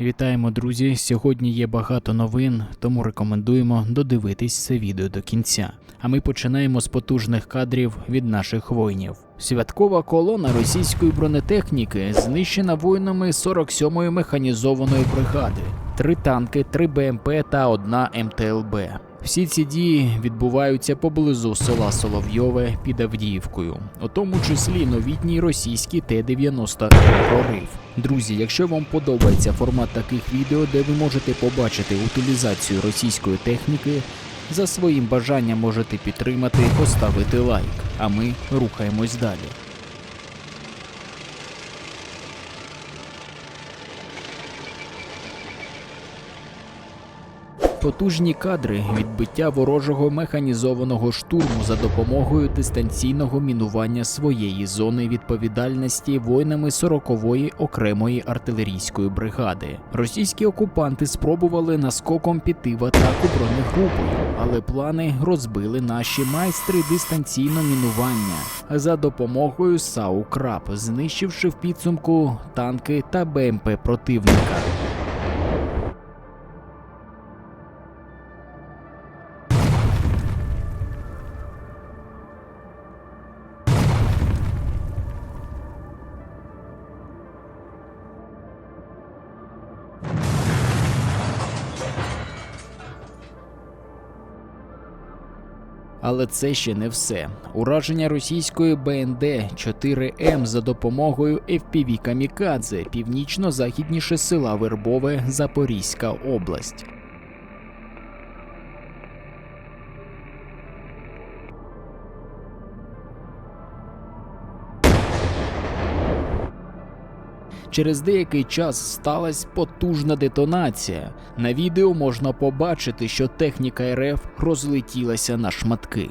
Вітаємо, друзі! Сьогодні є багато новин, тому рекомендуємо додивитись це відео до кінця. А ми починаємо з потужних кадрів від наших воїнів. Святкова колона російської бронетехніки знищена воїнами 47-ї механізованої бригади, три танки, три БМП та одна МТЛБ. Всі ці дії відбуваються поблизу села Соловйове під Авдіївкою, у тому числі новітній російський Т-90 прорив. Друзі, якщо вам подобається формат таких відео, де ви можете побачити утилізацію російської техніки, за своїм бажанням можете підтримати поставити лайк. А ми рухаємось далі. Потужні кадри відбиття ворожого механізованого штурму за допомогою дистанційного мінування своєї зони відповідальності воїнами 40-ї окремої артилерійської бригади. Російські окупанти спробували наскоком піти в атаку бронегрупою, але плани розбили наші майстри дистанційно мінування за допомогою САУ «Краб», знищивши в підсумку танки та БМП противника. Але це ще не все. Ураження російської БНД 4М за допомогою FPV Камікадзе північно-західніше села Вербове, Запорізька область. Через деякий час сталася потужна детонація. На відео можна побачити, що техніка РФ розлетілася на шматки.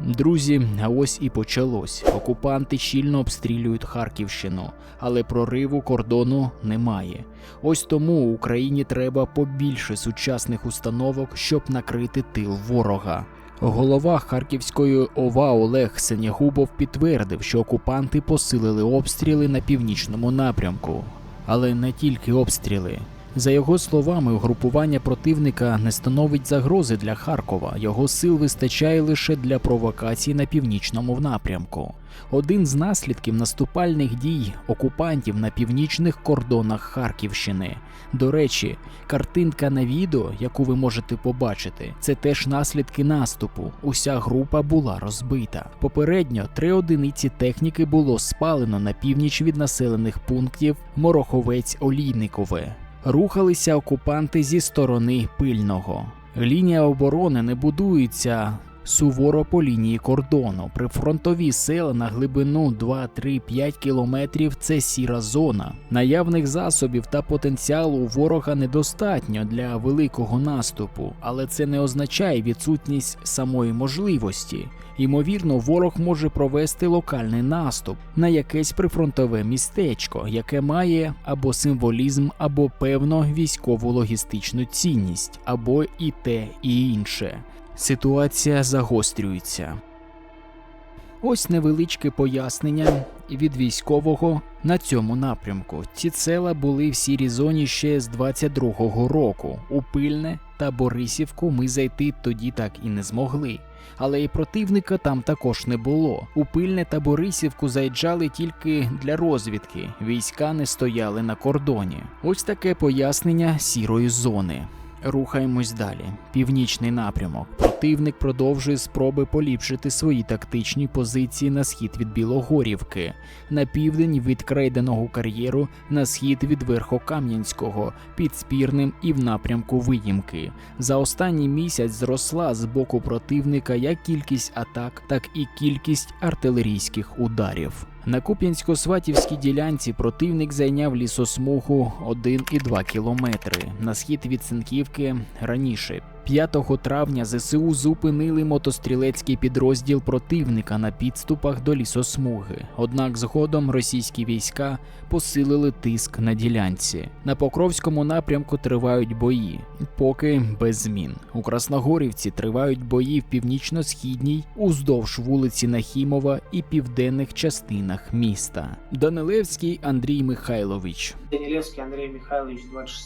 Друзі, ось і почалось. Окупанти щільно обстрілюють Харківщину, але прориву кордону немає. Ось тому Україні треба побільше сучасних установок, щоб накрити тил ворога. Голова Харківської ОВА Олег Сенягубов підтвердив, що окупанти посилили обстріли на північному напрямку, але не тільки обстріли. За його словами, угрупування противника не становить загрози для Харкова. Його сил вистачає лише для провокацій на північному напрямку. Один з наслідків наступальних дій окупантів на північних кордонах Харківщини. До речі, картинка на відео, яку ви можете побачити, це теж наслідки наступу. Уся група була розбита. Попередньо три одиниці техніки було спалено на північ від населених пунктів Мороховець-Олійникове. Рухалися окупанти зі сторони пильного. Лінія оборони не будується суворо по лінії кордону. Прифронтові села на глибину 2-3-5 кілометрів це сіра зона. Наявних засобів та потенціалу ворога недостатньо для великого наступу, але це не означає відсутність самої можливості. Ймовірно, ворог може провести локальний наступ на якесь прифронтове містечко, яке має або символізм, або певно військово логістичну цінність, або і те, і інше. Ситуація загострюється. Ось невеличке пояснення від військового на цьому напрямку. Ці села були в сірій зоні ще з 22-го року. У Пильне та Борисівку ми зайти тоді так і не змогли. Але і противника там також не було. У Пильне та Борисівку заїжджали тільки для розвідки. Війська не стояли на кордоні. Ось таке пояснення сірої зони. Рухаємось далі. Північний напрямок. Противник продовжує спроби поліпшити свої тактичні позиції на схід від Білогорівки, на південь від крейденого кар'єру, на схід від Верхокам'янського, під спірним і в напрямку виїмки. За останній місяць зросла з боку противника як кількість атак, так і кількість артилерійських ударів. На Куп'янсько-Сватівській ділянці противник зайняв лісосмугу 1,2 кілометри. На схід від Синківки раніше 5 травня ЗСУ зупинили мотострілецький підрозділ противника на підступах до лісосмуги. Однак згодом російські війська посилили тиск на ділянці. На Покровському напрямку тривають бої, поки без змін. У Красногорівці тривають бої в північно-східній, уздовж вулиці Нахімова і південних частинах міста. Данилевський Андрій Михайлович, Данилевский Андрей Михайлович,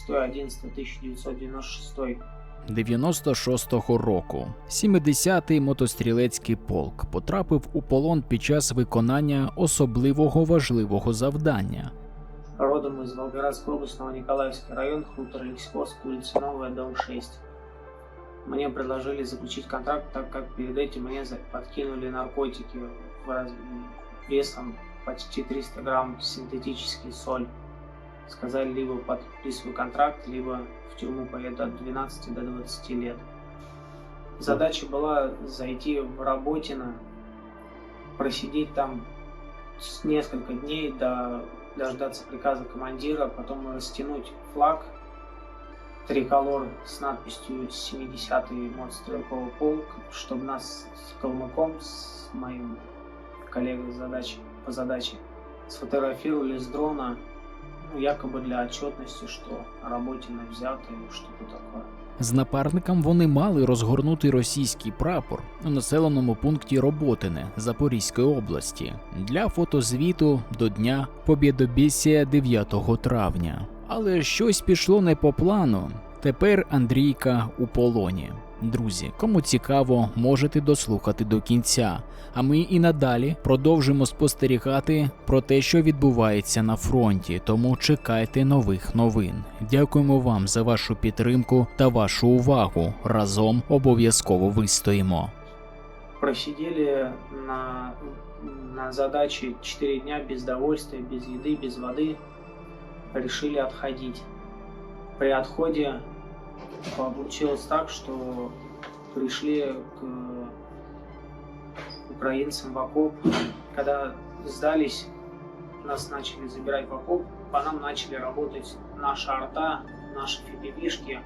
26.11.1996. 96-го року. 70-й мотострілецький полк потрапив у полон під час виконання особливого важливого завдання. Родом из Волгоградской области, Николаевский район, хутор Лексикос, улица Новая, дом 6. Мне предложили заключить контракт, так как перед этим мне подкинули наркотики весом почти 300 грамм синтетический соль. Сказали, либо подписываю контракт, либо в тюрьму поеду от 12 до 20 лет. Задача была зайти в Работино, просидеть там несколько дней до дождаться приказа командира, потом растянуть флаг триколор с надписью 70-й мотострелковый полк, чтобы нас с Калмыком, с моим коллегой задач, по задаче, сфотографировали с дрона, якобы для отчетности, что Работина взято или что-то такое. З напарником вони мали розгорнути російський прапор у населеному пункті Роботине Запорізької області для фотозвіту до Дня Побєдобєсія 9 травня. Але щось пішло не по плану. Тепер Андрійка у полоні. Друзі, кому цікаво, можете дослухати до кінця. А ми і надалі продовжимо спостерігати про те, що відбувається на фронті. Тому чекайте нових новин. Дякуємо вам за вашу підтримку та вашу увагу. Разом обов'язково вистоїмо. Просидели на, на задаче 4 дня без довольствия, без еды, без воды. Решили отходить. При отходе получилось так, что пришли к украинцам в окоп. Когда сдались, нас начали забирать в окоп, по нам начали работать наша арта, наши фипивишки.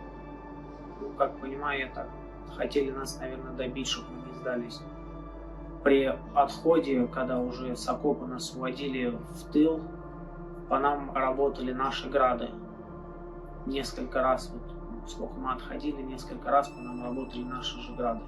Ну, как понимаю, так хотели нас, наверное, добить, чтобы мы не сдались. При отходе, когда уже с окопа нас уводили в тыл, по нам работали наши грады. Несколько раз, вот сколько мы отходили, несколько раз по нам работали наши же грады.